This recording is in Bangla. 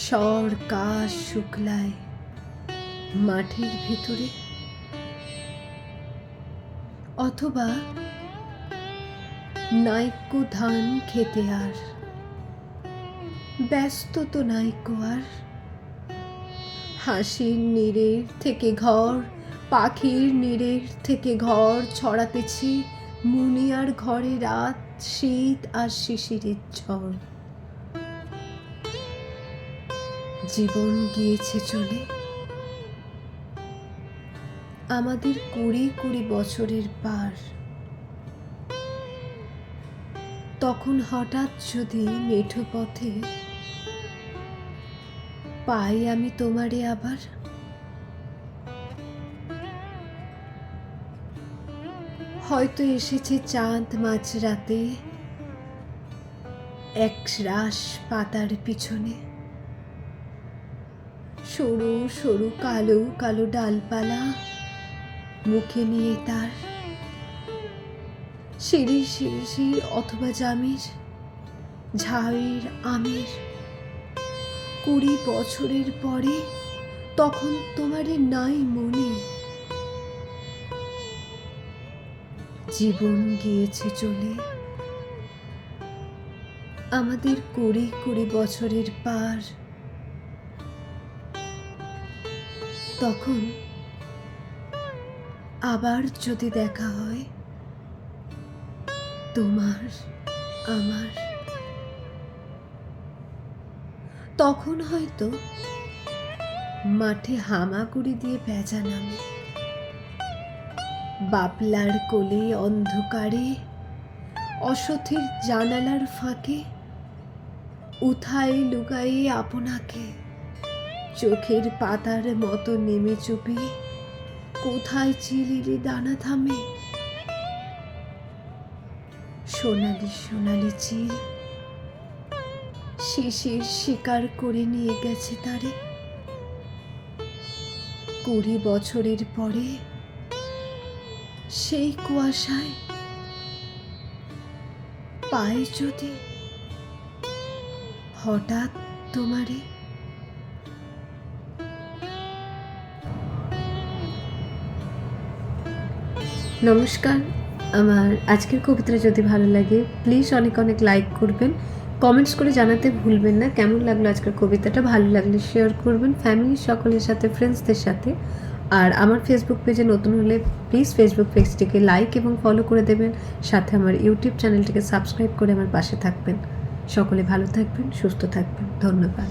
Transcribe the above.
স্বর কাশ শুক্লায় মাঠের ভিতরে? অথবা নাইক্য ধান খেতে আর? ব্যস্ত তো নাইক্য আর? হাসির নীড়ের থেকে ঘর, পাখির নীড়ের থেকে ঘর ছড়াতেছি মুনিয়ার ঘরে রাত, শীত আর শিশিরের ঝড়। জীবন গিয়েছে চলে। আমাদের কুড়ি কুড়ি বছরের পার। তখন হঠাৎ যদি মেঠো পথে পাই আমি তোমারে আবার। হয়তো এসেছে চাঁদ মাঝরাতে, এক রাস পাতার পিছনে। সরু সরু, কালো কালো ডালপালা। মুখে নিয়ে তার। সিঁড়ি সিঁড়ি অথবা জামির, ঝাড়ের আমের। কুড়ি বছরের পরে তখন তোমারে নাই মনে। জীবন গিয়েছে চলে। আমাদের কুড়ি কুড়ি বছরের পার। তখন আবার যদি দেখা হয়, তোমার, আমার, তখন হয়তো মাঠে হামাগুড়ি দিয়ে ভেজা নামে বাপলার কোলে অন্ধকারে, অসথের জানালার ফাঁকে, উথায় লুকায়ে আপনাকে চোখের পাতার মতো নেমে চুপে। কোথায় চিলিরে দানা থামে? সোনালি সোনালি চিল। শিশির শিকার করে নিয়ে গেছে তারে। কুড়ি বছরের পরে সেই কুয়াশায় পায়ে যদি হঠাৎ তোমারে নমস্কার। আমার আজকের কবিতাটা যদি ভালো লাগে প্লিজ অনেক অনেক লাইক করবেন। কমেন্টস করে জানাতে ভুলবেন না। কেমন লাগল আজকের কবিতাটা? ভালো লাগলে শেয়ার করবেন ফ্যামিলির সকলের সাথে ফ্রেন্ডসদের সাথে। আর আমার ফেসবুক পেজে নতুন হলে প্লিজ ফেসবুক পেজটিকে লাইক এবং ফলো করে দেবেন। সাথে আমার ইউটিউব চ্যানেলটিকে সাবস্ক্রাইব করে আমার পাশে থাকবেন। সকলে ভালো থাকবেন, সুস্থ থাকবেন। ধন্যবাদ।